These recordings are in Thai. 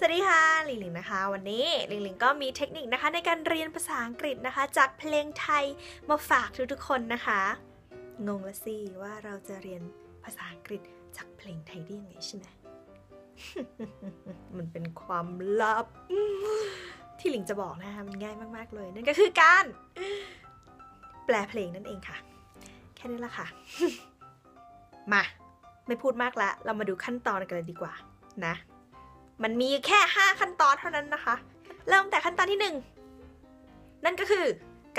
สวัสดีค่ะลิงลิงนะคะ วันนี้ลิงลิงก็มีเทคนิคนะคะในการเรียนภาษาอังกฤษนะคะ จากเพลงไทยมาฝากทุกๆคนนะคะ งงละสิว่าเราจะเรียนภาษาอังกฤษจากเพลงไทยได้ยังไงใช่ไหมมันเป็นความลับ ที่ลิงจะบอกนะคะมันง่ายมากๆเลย นั่นก็คือการ แปลเพลงนั่นเองค่ะ แค่นี้ละค่ะ มา ไม่พูดมากละ เรามาดูขั้นตอนกันเลยดีกว่านะ มันมีแค่ 5 ขั้นตอนเท่านั้นนะคะ เริ่มแต่ขั้นตอนที่ 1 นั่นก็คือ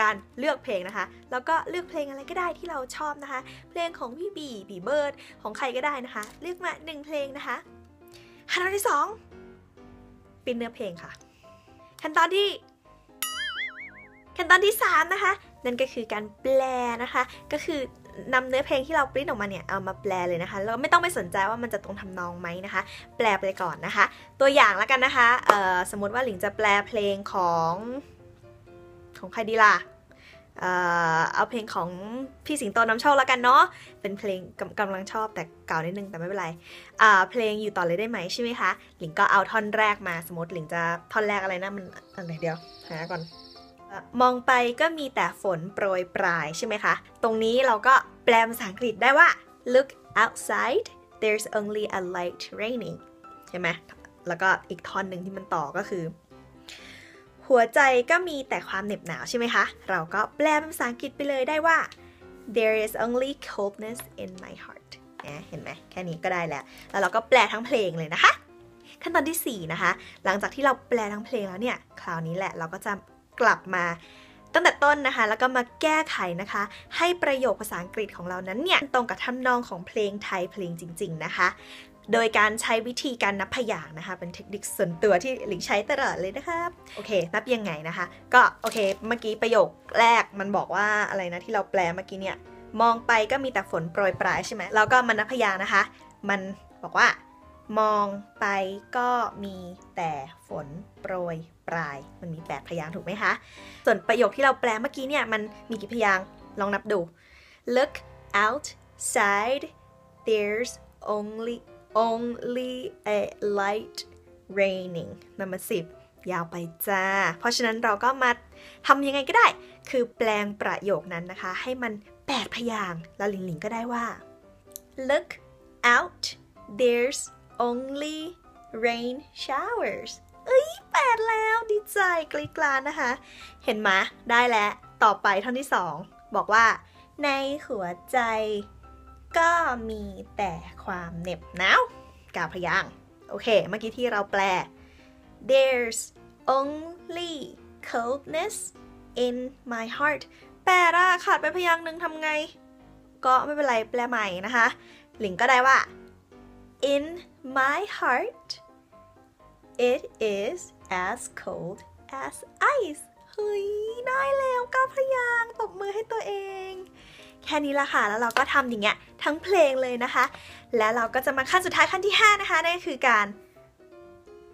การเลือกเพลงนะคะ แล้วก็เลือกเพลงอะไรก็ได้ที่เราชอบนะคะ เพลงของพี่บีบีเบิร์ดของใครก็ได้นะคะ เลือกมา 1 เพลงนะคะขั้นตอนที่2ปินเนื้อเพลงค่ะ ขั้นตอนที่ ขั้นตอนที่ 3 นะคะ นั่นก็คือการแปลนะคะ ก็คือ นำเนื้อเพลงที่เราปริ้นออกมาเนี่ยเอามาแปลเลยนะคะแล้วไม่ต้องไปสนใจว่ามันจะตรงทำนองไหมนะคะ แปลไปก่อนนะคะ ตัวอย่างแล้วกันนะคะเอ่อสมมติว่าหลิงจะแปลเพลงของของใครดีล่ะเอ่อเอาเพลงของพี่สิงโตน้ำโชคแล้วกันเนาะ เป็นเพลงกำกำลังชอบแต่เก่านิดนึงแต่ไม่เป็นไรอ่าเพลงอยู่ต่อเลยได้ไหมใช่ไหมคะ หลิงก็เอาท่อนแรกมาสมมติหลิงจะท่อนแรกอะไรนะมันอะไรเดียวหาก่อน มองไปก็มีแต่ฝนโปรยปลายใช่ไหมคะ ตรงนี้เราก็แปลภาษาอังกฤษได้ว่า look outside there's only a light raining ใช่ไหม แล้วก็อีกท่อนหนึ่งที่มันต่อก็คือ หัวใจก็มีแต่ความเหน็บหนาวใช่ไหมคะ เราก็แปลเป็นภาษาอังกฤษไปเลยได้ว่า there is only coldness in my heart นะเห็นไหมแค่นี้ก็ได้แล้ว แล้วเราก็แปลทั้งเพลงเลยนะคะ ขั้นตอนที่ 4 นะคะ หลังจากที่เราแปลทั้งเพลงแล้วเนี่ย คราวนี้แหละเราก็จะ กลับมา ตั้งแต่ต้นนะคะ แล้วก็มาแก้ไขนะคะ ให้ประโยคภาษาอังกฤษของเรานั้นเนี่ยตรงกับทำนองของเพลงไทยเพลงจริง ๆ นะคะ โดยการใช้วิธีการนับพยางค์นะคะ เป็นเทคนิคส่วนตัวที่หลิงใช้ตลอดเลยนะครับ โอเค นับยังไงนะคะ ก็โอเค เมื่อกี้ประโยคแรกมันบอกว่าอะไรนะที่เราแปลเมื่อกี้เนี่ยมองไปก็มีแต่ฝนโปรยปลายใช่ไหมแล้วก็มันนับพยางค์นะคะ มันบอกว่า มองไปก็มีแต่ฝนโปรยปลาย มันมี8พยางถูกไหมคะ ส่วนประโยคที่เราแปลเมื่อกี้เนี่ย มันมีกี่พยางลองนับดู look outside there's only only a light raining นั่นมาสิบยาวไปจ้า เพราะฉะนั้นเราก็มาทำยังไงก็ได้ คือแปลงประโยคนั้นนะคะ ให้มัน8พยางแล้วหลิงหลิงก็ได้ว่า look out there's only rain showers เอ้ยแปดแล้วดีใจกรีกรานนะคะ เห็นไหมได้แล้ว ต่อไปท่อนที่สองบอกว่า ในหัวใจ ก็มีแต่ความเหน็บหนาวกาพยางโอเค เมื่อกี้ที่เราแปล there's only coldness in my heart แปลอะขาดไปพยางค์หนึ่งทำไง ก็ไม่เป็นไรแปลใหม่นะคะ หลิงก็ได้ว่า in my heart it is as cold as ice เฮ้ย ได้แล้วก้าพยางตบมือให้ตัวเอง แค่นี้ละค่ะ แล้วเราก็ทำอย่างเงี้ยทั้งเพลงเลยนะคะ แล้วเราก็จะมาขั้นสุดท้ายขั้นที่ 5 นะคะ นั่นก็คือการ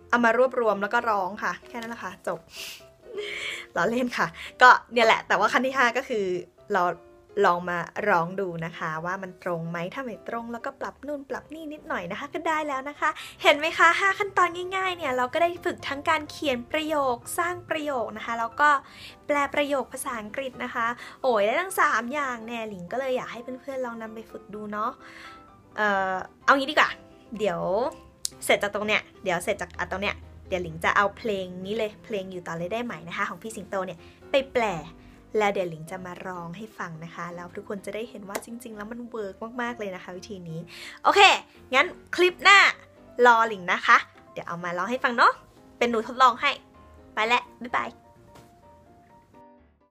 เอามารวบรวมแล้วก็ร้องค่ะ แค่นั้นแหละค่ะ จบเราเล่นค่ะ ก็เนี่ยแหละ แต่ว่าขั้นที่ 5 ก็คือเรา ลองมาร้องดูนะคะ ว่ามันตรงไหมถ้าไม่ตรงแล้วก็ปรับนู่นปรับนี่นิดหน่อยนะคะ ก็ได้แล้วนะคะ เห็นไหมคะ 5 ขั้นตอนง่ายๆเนี่ยเราก็ได้ฝึกทั้งการเขียนประโยคสร้างประโยคนะคะ แล้วก็แปลประโยคภาษาอังกฤษนะคะ โอ้ยได้ทั้ง 3 อย่างแน่หลิงก็เลยอยากให้เพื่อนๆลองนำไปฝึกดูเนาะเอ่อเอางี้ดีกว่า เดี๋ยวเสร็จจากตรงเนี้ยเดี๋ยวเสร็จจากอันตรงเนี้ยเดี๋ยวหลิงจะเอาเพลงนี้เลยเพลงอยู่ต่อเลยได้ไหมนะคะ ของพี่สิงโตเนี่ยไปแปล แล้วเดี๋ยวหลิงจะมาร้องให้ฟังนะคะ แล้วทุกคนจะได้เห็นว่าจริง ๆ แล้วมันเวิร์กมากๆเลยนะคะ วิธีนี้ โอเค งั้นคลิปหน้ารอหลิงนะคะ เดี๋ยวเอามาร้องให้ฟังเนาะเป็นหนูทดลองให้ ไปแล้วบ๊ายบาย